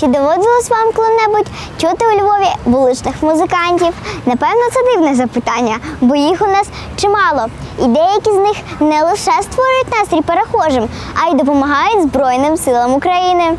Чи доводилось вам коли-небудь чути у Львові вуличних музикантів? Напевно, це дивне запитання, бо їх у нас чимало. І деякі з них не лише створюють настрій перехожим, а й допомагають Збройним силам України.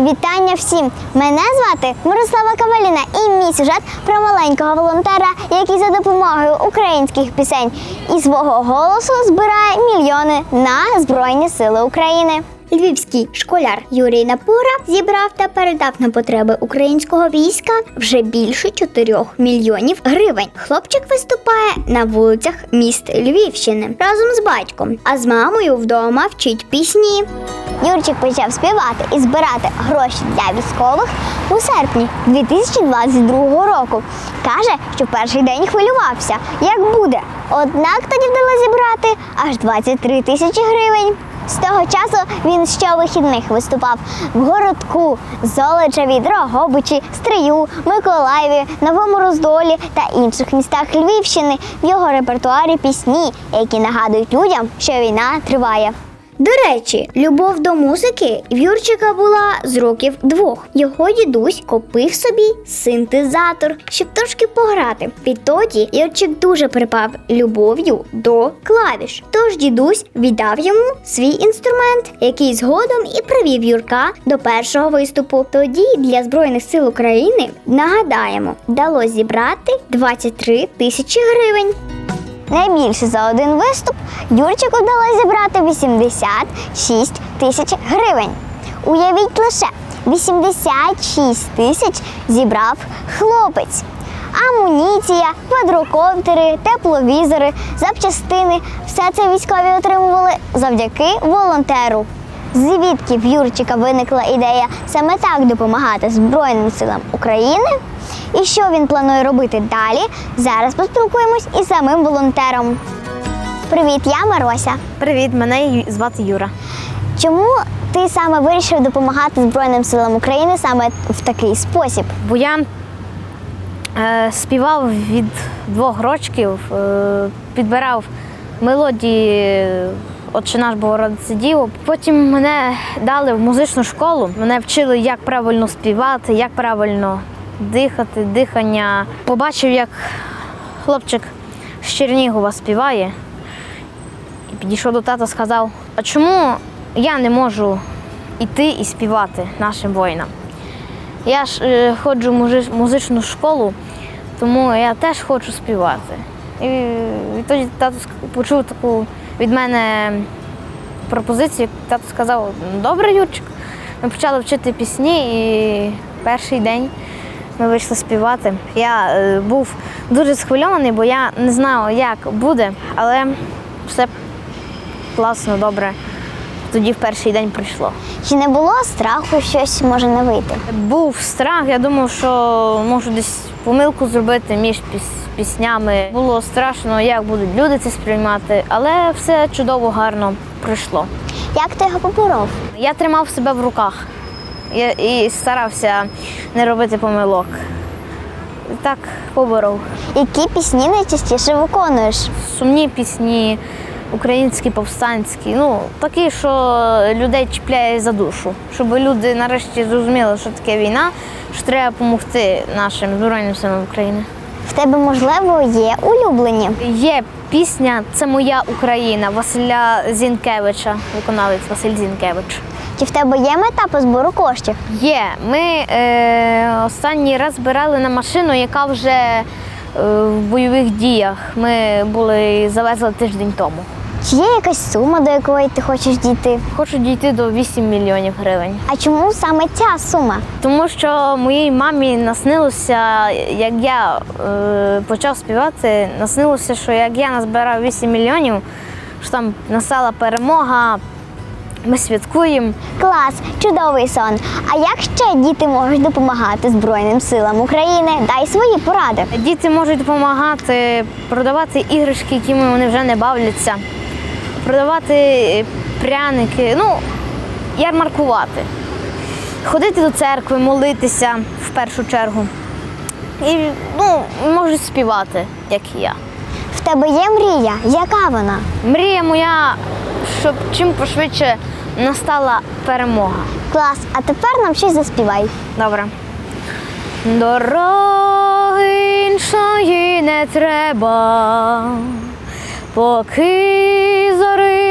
Вітання всім! Мене звати Мирослава Каваліна і мій сюжет про маленького волонтера, який за допомогою українських пісень і свого голосу збирає мільйони на Збройні Сили України. Львівський школяр Юрій Напура зібрав та передав на потреби українського війська вже більше 4 мільйонів гривень. Хлопчик виступає на вулицях міст Львівщини разом з батьком, а з мамою вдома вчить пісні. Юрчик почав співати і збирати гроші для військових у серпні 2022 року. Каже, що перший день хвилювався, як буде. Однак тоді вдалося зібрати аж 23 тисячі гривень. З того часу він ще вихідних виступав в городку, Золочеві, Дрогобичі, Стрию, Миколаєві, Новому Роздолі та інших містах Львівщини. В його репертуарі пісні, які нагадують людям, що війна триває. До речі, любов до музики в Юрчика була з років двох. Його дідусь купив собі синтезатор, щоб трошки пограти. Відтоді Юрчик дуже припав любов'ю до клавіш. Тож дідусь віддав йому свій інструмент, який згодом і привів Юрка до першого виступу. Тоді для Збройних сил України нагадаємо, вдалося зібрати 23 тисячі гривень. Найбільше за один виступ Юрчику вдалося зібрати 86 тисяч гривень. Уявіть лише, 86 тисяч зібрав хлопець. Амуніція, квадрокоптери, тепловізори, запчастини все це військові отримували завдяки волонтеру. Звідки в Юрчика виникла ідея саме так допомагати Збройним силам України? І що він планує робити далі? Зараз поспілкуємось із самим волонтером. Привіт, я Марося. Привіт, мене звати Юра. Чому ти саме вирішив допомагати Збройним силам України саме в такий спосіб? Бо я е, співав від двох рочків, е, підбирав мелодії «Отче наш Богородице Діво». Потім мене дали в музичну школу. Мене вчили, як правильно співати, як правильно дихати, дихання. Побачив, як хлопчик з Чернігова співає. І підійшов до тата, сказав: а чому я не можу йти і співати нашим воїнам? Я ж е, ходжу в музичну школу, тому я теж хочу співати. І відтоді тато почув таку від мене пропозицію. Тато сказав, «Ну, добре, Юрчик. Ми почали вчити пісні і перший день ми вийшли співати. Я е, був дуже схвильований, бо я не знав, як буде, але все класно, добре. Тоді в перший день прийшло. Чи не було страху щось може не вийти? Був страх, я думав, що можу десь помилку зробити між піс- піснями. Було страшно, як будуть люди це сприймати, але все чудово, гарно пройшло. Як ти його поборов? Я тримав себе в руках я, і старався не робити помилок. Так поборов. Які пісні найчастіше виконуєш? Сумні пісні, українські повстанські, ну такі, що людей чіпляє за душу, щоб люди нарешті зрозуміли, що таке війна, що треба допомогти нашим Збройним силам України. В тебе, можливо, є улюблені? Є пісня Це моя Україна Василя Зінкевича, виконавець Василь Зінкевич. Чи в тебе є мета по збору коштів? Є. Ми е, останній раз збирали на машину, яка вже е, в бойових діях. Ми були завезли тиждень тому. Чи є якась сума, до якої ти хочеш дійти? Хочу дійти до 8 мільйонів гривень. А чому саме ця сума? Тому що моїй мамі наснилося, як я е, почав співати, наснилося, що як я назбирав 8 мільйонів, що там настала перемога, ми святкуємо. Клас, чудовий сон. А як ще діти можуть допомагати Збройним силам України? Дай свої поради. Діти можуть допомагати продавати іграшки, якими вони вже не бавляться, продавати пряники, ну, ярмаркувати, ходити до церкви, молитися в першу чергу. І ну, можуть співати, як і я. В тебе є мрія? Яка вона? Мрія моя, щоб чим пошвидше настала перемога. Клас, а тепер нам щось заспівай. Добре. Дороги іншої не треба, поки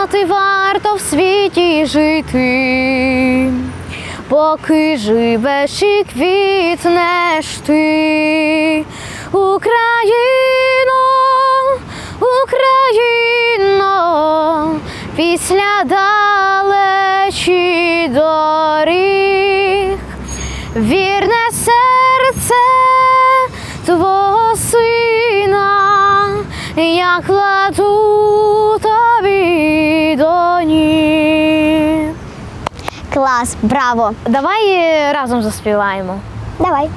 доти варто в світі жити, поки живеш і квітнеш ти, Україно, Україно, після далечі доріг, вірне серце твого сина, я кладу тобі до ніг. Клас, браво! Давай е, разом заспіваємо. Давай.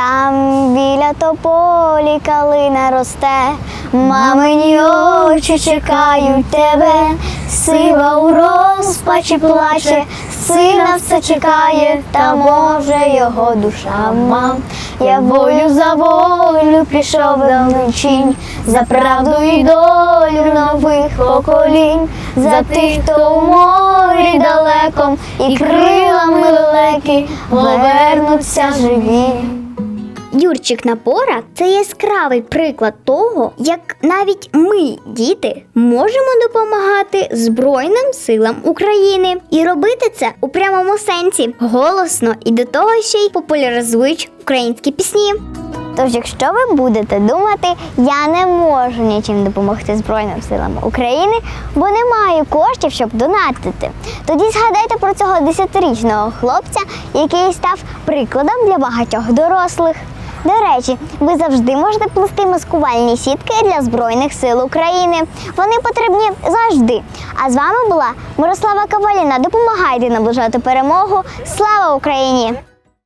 Там біля тополі калина росте, мамині очі чекають тебе, сива у розпачі плаче, сина все чекає, та може його душа. Мам. Я бою за волю пішов далечінь, за правду і долю нових поколінь, за тих, хто у морі далеком, і крилами лелеки повернуться живі. Юрчик Напора це яскравий приклад того, як навіть ми, діти, можемо допомагати Збройним силам України і робити це у прямому сенсі голосно і до того ще й популяризуючи українські пісні. Тож, якщо ви будете думати, я не можу нічим допомогти Збройним силам України, бо не маю коштів, щоб донатити. Тоді згадайте про цього десятирічного хлопця, який став прикладом для багатьох дорослих. До речі, ви завжди можете плести маскувальні сітки для Збройних сил України. Вони потрібні завжди. А з вами була Мирослава Каваліна. Допомагайте наближати перемогу. Слава Україні!